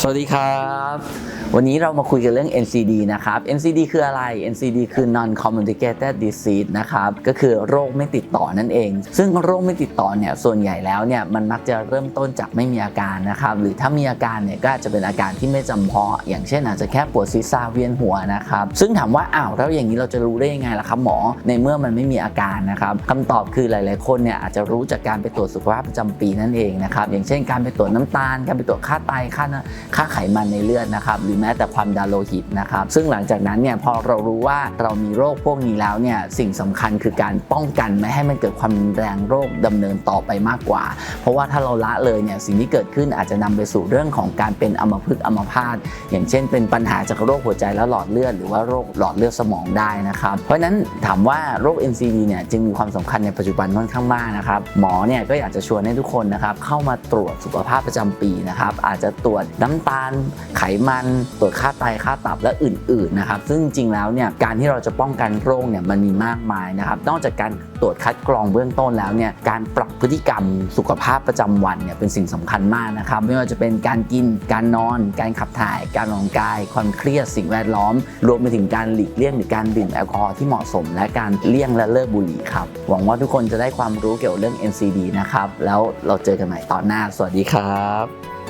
สวัสดีครับ วันนี้เรามาคุยกันเรื่อง NCD นะครับ NCD คืออะไร NCD คือ non communicated disease นะครับ ก็คือโรคไม่ติดต่อนั่นเอง ซึ่งโรคไม่ติดต่อเนี่ย ส่วนใหญ่แล้วเนี่ย มันมักจะเริ่มต้นจากไม่มีอาการนะครับ หรือถ้ามีอาการเนี่ย ก็อาจจะเป็นอาการที่ไม่จำเพาะ อย่างเช่นอาจจะแค่ปวดศีรษะเวียนหัวนะครับ ซึ่งถามว่า อ้าว แล้วอย่างนี้เราจะรู้ได้ยังไงล่ะครับหมอ ในเมื่อมันไม่มีอาการนะครับคำตอบคือหลาย ๆ คนเนี่ย อาจจะรู้จากการไปตรวจสุขภาพประจำปีนั่นเองนะครับ อย่างเช่น การไปตรวจน้ำตาล การไปตรวจค่าไต ค่าค่าไขมันในเลือดนะครับ หรือม้แต่ความดันโลหิตนะครับซึ่งหลังจากนั้นเนี่ยพอเรารู้ว่าเรามีโรคพวกนี้แล้วเนี่ยสิ่งสำคัญคือการป้องกันไม่ให้มันเกิดความรุนแรงโรคดำเนินต่อไปมากกว่า เพราะว่าถ้าเราละเลยเนี่ยสิ่งที่เกิดขึ้นอาจจะนำไปสู่เรื่องของการเป็นอัมพฤกษ์อัมพาตอย่างเช่น เป็นปัญหาจากโรคหัวใจและหลอดเลือดหรือว่าโรคหลอดเลือดสมองได้นะครับเพราะฉะนั้นถามว่าโรค NCD เนี่ยจึงมีความสำคัญในปัจจุบันค่อนข้างมากนะครับหมอเนี่ยก็อยากจะชวนให้ทุกคนนะครับเข้ามาตรวจสุขภาพประจำปีนะครับอาจจะตรวจน้ำตาลไขมันตรวจค่าไตค่าตับและอื่นๆนะครับซึ่งจริงแล้วเนี่ยการที่เราจะป้องกันโรคเนี่ยมันมีมากมายนะครับนอกจากการตรวจคัดกรองเบื้องต้นแล้วเนี่ยการปรับพฤติกรรมสุขภาพประจำวันเนี่ยเป็นสิ่งสำคัญมากนะครับไม่ว่าจะเป็นการกินการนอน การขับถ่าย การออกกำลังกาย ความเครียดสิ่งแวดล้อม รวมไปถึงการหลีกเลี่ยงหรือการดื่มแอลกอฮอล์ที่เหมาะสม และการเลี่ยงและเลิกบุหรี่ครับหวังว่าทุกคนจะได้ความรู้เกี่ยวกับเรื่อง NCD นะครับแล้วเราเจอกันใหม่ตอนหน้า สวัสดีครับ